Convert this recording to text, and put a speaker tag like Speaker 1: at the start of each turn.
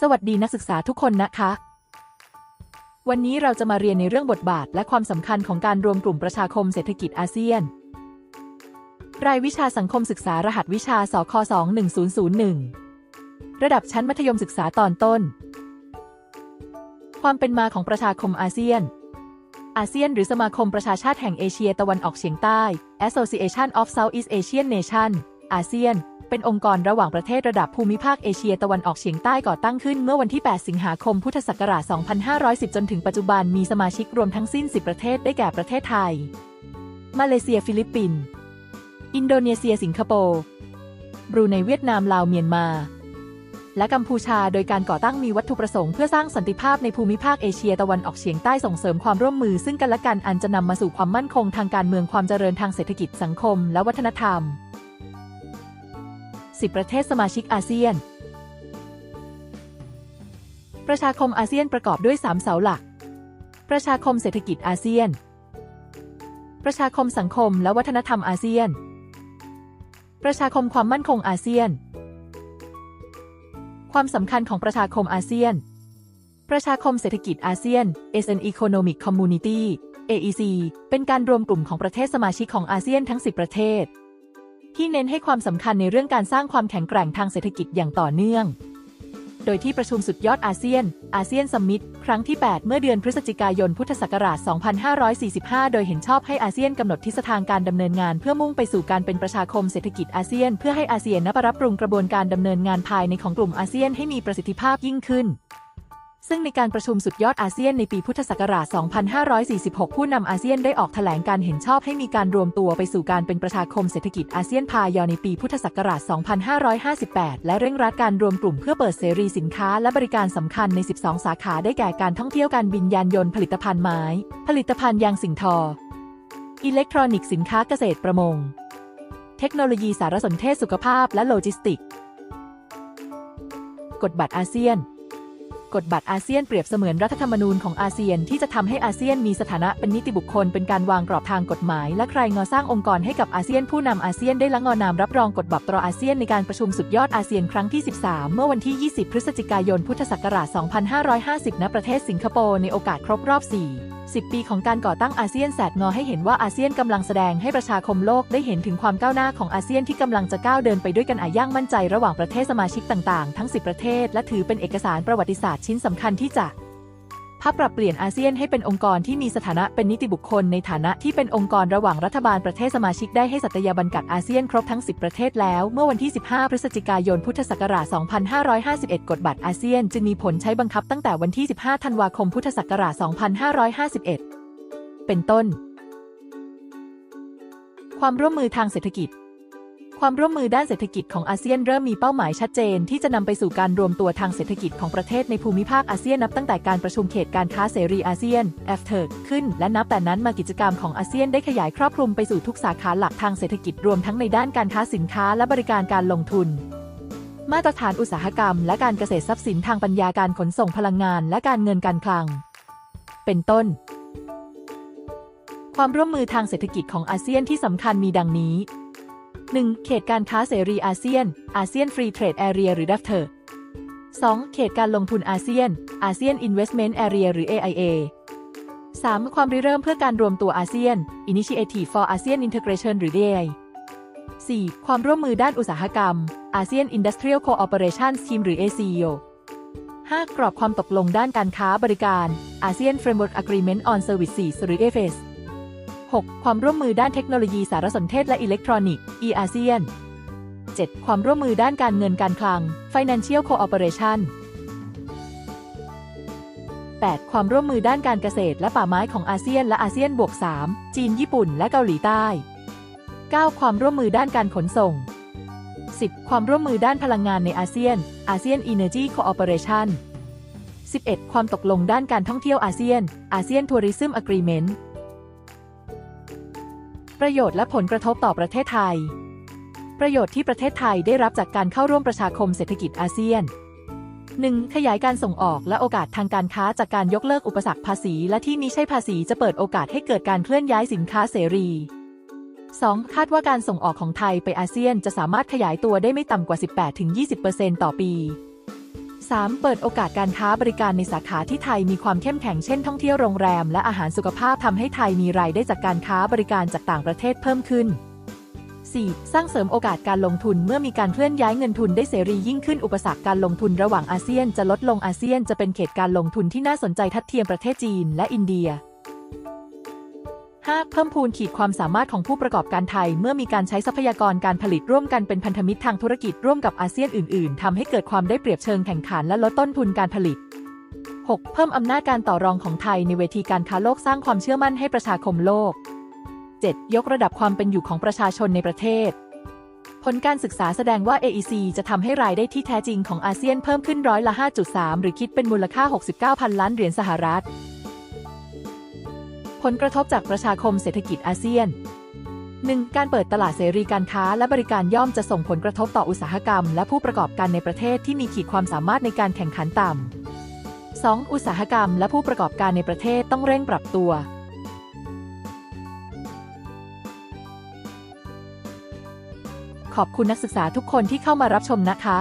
Speaker 1: สวัสดีนักศึกษาทุกคนนะคะ วันนี้เราจะมาเรียนในเรื่องบทบาทและความสำคัญของการรวมกลุ่มประชาคมเศรษฐกิจอาเซียน รายวิชาสังคมศึกษารหัสวิชาสค21001 ระดับชั้นมัธยมศึกษาตอนต้น ความเป็นมาของประชาคมอาเซียน อาเซียน หรือสมาคมประชาชาติแห่งเอเชียตะวันออกเฉียงใต้ Association of Southeast Asian Nation อาเซียน เป็นองค์กรระหว่างประเทศระดับภูมิภาคเอเชียตะวันออกเฉียงใต้ก่อตั้งขึ้นเมื่อวันที่ 8 สิงหาคม พุทธศักราช 2510 จนถึงปัจจุบันมีสมาชิกรวมทั้งสิ้น 10 ประเทศได้แก่ประเทศไทย มาเลเซีย ฟิลิปปินส์ อินโดนีเซีย สิงคโปร์ บรูไนเวียดนาม ลาว เมียนมา และกัมพูชา โดยการก่อตั้งมีวัตถุประสงค์เพื่อสร้างสันติภาพในภูมิภาคเอเชียตะวันออกเฉียงใต้ส่งเสริมความร่วมมือซึ่งกันและกันอันจะนำมาสู่ความมั่นคงทางการเมืองความเจริญทางเศรษฐกิจสังคม และวัฒนธรรม 10 ประเทศสมาชิกอาเซียน ประชาคมอาเซียนประกอบด้วย 3 เสาหลัก ประชาคมเศรษฐกิจอาเซียน ประชาคมสังคมและวัฒนธรรมอาเซียน ประชาคมความมั่นคงอาเซียน ความสำคัญของประชาคมอาเซียน ประชาคมเศรษฐกิจอาเซียน ASEAN Economic Community AEC เป็นการรวมกลุ่มของประเทศสมาชิกของอาเซียนทั้ง 10 ประเทศ ที่เน้นให้ความสำคัญในเรื่องการสร้างความแข็งแกร่งทางเศรษฐกิจอย่างต่อเนื่อง โดยที่ประชุมสุดยอดอาเซียน อาเซียนซัมมิตครั้งที่ 8 เมื่อเดือนพฤศจิกายนพุทธศักราช 2545 โดยเห็นชอบให้อาเซียนกำหนดทิศทางการดำเนินงาน เพื่อมุ่งไปสู่การเป็นประชาคมเศรษฐกิจอาเซียน เพื่อให้อาเซียนนับรับปรุงกระบวนการดำเนินงานภายในของกลุ่มอาเซียนให้มีประสิทธิภาพยิ่งขึ้น ซึ่งในการประชุมสุดยอดอาเซียนในปีพุทธศักราช 2546 ผู้นำอาเซียนได้ออกแถลงการเห็นชอบให้มีการรวมตัวไปสู่การเป็นประชาคมเศรษฐกิจอาเซียนพายอในปีพุทธศักราช 2558 และเร่งรัดการรวมกลุ่มเพื่อเปิดเสรีสินค้าและบริการสำคัญใน 12 สาขาได้แก่การท่องเที่ยวการบินยานยนต์ผลิตภัณฑ์ไม้ ผลิตภัณฑ์ยางสิ่งทอ อิเล็กทรอนิกส์สินค้าเกษตรประมง เทคโนโลยีสารสนเทศสุขภาพและโลจิสติก กฎบัตรอาเซียน กฎบัตรอาเซียนเปรียบเสมือนรัฐธรรมนูญของอาเซียนที่จะทำให้อาเซียนมีสถานะเป็นนิติบุคคลเป็นการวางกรอบทางกฎหมาย และใครงอสร้างองค์กรให้กับอาเซียนผู้นำอาเซียนได้ละงอนามรับรองกฎบัตรตรอาเซียนในการประชุมสุดยอดอาเซียนครั้งที่ 13 เมื่อวันที่ 20 พฤศจิกายน พุทธศักราช 2550 ณ ประเทศสิงคโปร์ในโอกาสครบรอบ 4 10 ปีของการก่อตั้งอาเซียนแสดงอให้เห็นว่าอาเซียนกำลังแสดงให้ประชาคมโลกได้เห็นถึงความก้าวหน้าของอาเซียนที่กำลังจะก้าวเดินไปด้วยกันอาย่างมั่นใจระหว่างประเทศสมาชิกต่างๆ ทั้ง 10 ประเทศ และถือเป็นเอกสารประวัติศาสตร์ชิ้นสำคัญที่จะ ภาพปรับเปลี่ยนอาเซียนให้เป็นองค์กรที่มีสถานะเป็นนิติบุคคลในฐานะที่เป็นองค์กรระหว่างรัฐบาลประเทศสมาชิกได้ให้สัตยาบันกัดอาเซียนครบทั้ง 10 ประเทศแล้ว เมื่อวันที่ 15 พฤศจิกายน พุทธศักราช 2551 กฎบัตรอาเซียน จึงมีผลใช้บังคับตั้งแต่วันที่ 15 ธันวาคม พุทธศักราช 2551 เป็นต้น ความร่วมมือทางเศรษฐกิจ ความร่วมมือด้านเศรษฐกิจของอาเซียนเริ่มมีเป้าหมายชัดเจน ที่จะนำไปสู่การรวมตัวทางเศรษฐกิจของประเทศในภูมิภาคอาเซียนนับตั้งแต่การประชุมเขตการค้าเสรีอาเซียน a f t e r ขึ้น และนับแต่นั้นมากิจกรรมของอาเซียนได้ขยายครอบคลุมไปสู่ทุกสาขาหลักทางเศรษฐกิจรวมทั้งในด้านการค้าสินค้าและบริการการลงทุน มาตรฐานอุตสาหกรรม และการเกษตรทรัพย์สินทางปัญญาการขนส่งพลังงาน และการเงินการคลัง เป็นต้นความร่วมมือทางเศรษฐกิจของอาเซียนที่สำคัญมีดังนี้ 1. เขตการค้าเสรีอาเซียน อาเซียนฟรีเทรดแอเรียหรือดัฟเทอร์ 2. เขตการลงทุนอาเซียน อาเซียนอินเวสเมนต์แอเรียหรือ AIA 3. ความริเริ่มเพื่อการรวมตัวอาเซียน Initiative for ASEAN Integration หรือ DAI 4. ความร่วมมือด้านอุตสาหกรรม ASEAN Industrial Cooperation Scheme หรือ ACO 5. กรอบความตกลงด้านการค้าบริการ ASEAN Framework Agreement on Services หรือ AFES 6. ความร่วมมือด้านเทคโนโลยีสารสนเทศและอิเล็กทรอนิกส์ e-ASEAN 7. ความร่วมมือด้านการเงินการคลัง Financial Cooperation 8. ความร่วมมือด้านการเกษตรและป่าไม้ของอาเซียนและอาเซียนบวก 3 จีน ญี่ปุ่น และเกาหลีใต้ 9. ความร่วมมือด้านการขนส่ง 10. ความร่วมมือด้านพลังงานในอาเซียน อาเซียน Energy Cooperation 11. ความตกลงด้านการท่องเที่ยวอาเซียน อาเซียน Tourism Agreement ประโยชน์และผลกระทบต่อประเทศไทย ประโยชน์ที่ประเทศไทยได้รับจากการเข้าร่วมประชาคมเศรษฐกิจอาเซียน 1. ขยายการส่งออกและโอกาสทางการค้าจากการยกเลิกอุปสรรคภาษี และที่มิใช่ภาษีจะเปิดโอกาสให้เกิดการเคลื่อนย้ายสินค้าเสรี 2. คาดว่าการส่งออกของไทยไปอาเซียนจะสามารถขยายตัวได้ไม่ต่ำกว่า 18-20%ต่อปี 3. เปิดโอกาสการค้าบริการในสาขาที่ไทยมีความเข้มแข็งเช่นท่องเที่ยวโรงแรมและอาหารสุขภาพทำให้ไทยมีรายได้จากการค้าบริการจากต่างประเทศเพิ่มขึ้น 4. สร้างเสริมโอกาสการลงทุนเมื่อมีการเคลื่อนย้ายเงินทุนได้เสรียิ่งขึ้นอุปสรรคการลงทุนระหว่างอาเซียนจะลดลงอาเซียนจะเป็นเขตการลงทุนที่น่าสนใจทัดเทียมประเทศจีนและอินเดีย 5. เพิ่มพูนขีดความสามารถของผู้ประกอบการไทย เมื่อมีการใช้ทรัพยากรการผลิตร่วมกันเป็นพันธมิตรทางธุรกิจร่วมกับอาเซียนอื่น ๆทำให้เกิดความได้เปรียบเชิงแข่งขันและลดต้นทุนการผลิต 6. เพิ่มอำนาจการต่อรองของไทยในเวทีการค้าโลกสร้างความเชื่อมั่นให้ประชาคมโลก 7. ยกระดับความเป็นอยู่ของประชาชนในประเทศ ผลการศึกษาแสดงว่า AEC จะทำให้รายได้ที่แท้จริงของอาเซียนเพิ่มขึ้นร้อยละ 5.3 หรือคิดเป็นมูลค่า 69พันล้านเหรียญสหรัฐ ผลกระทบจากประชาคมเศรษฐกิจอาเซียน 1. การเปิดตลาดเสรีการค้าและบริการย่อมจะส่งผลกระทบต่ออุตสาหกรรม และผู้ประกอบการในประเทศที่มีขีดความสามารถในการแข่งขันต่ำ 2. อุตสาหกรรมและผู้ประกอบการในประเทศต้องเร่งปรับตัว ขอบคุณนักศึกษาทุกคนที่เข้ามารับชมนะคะ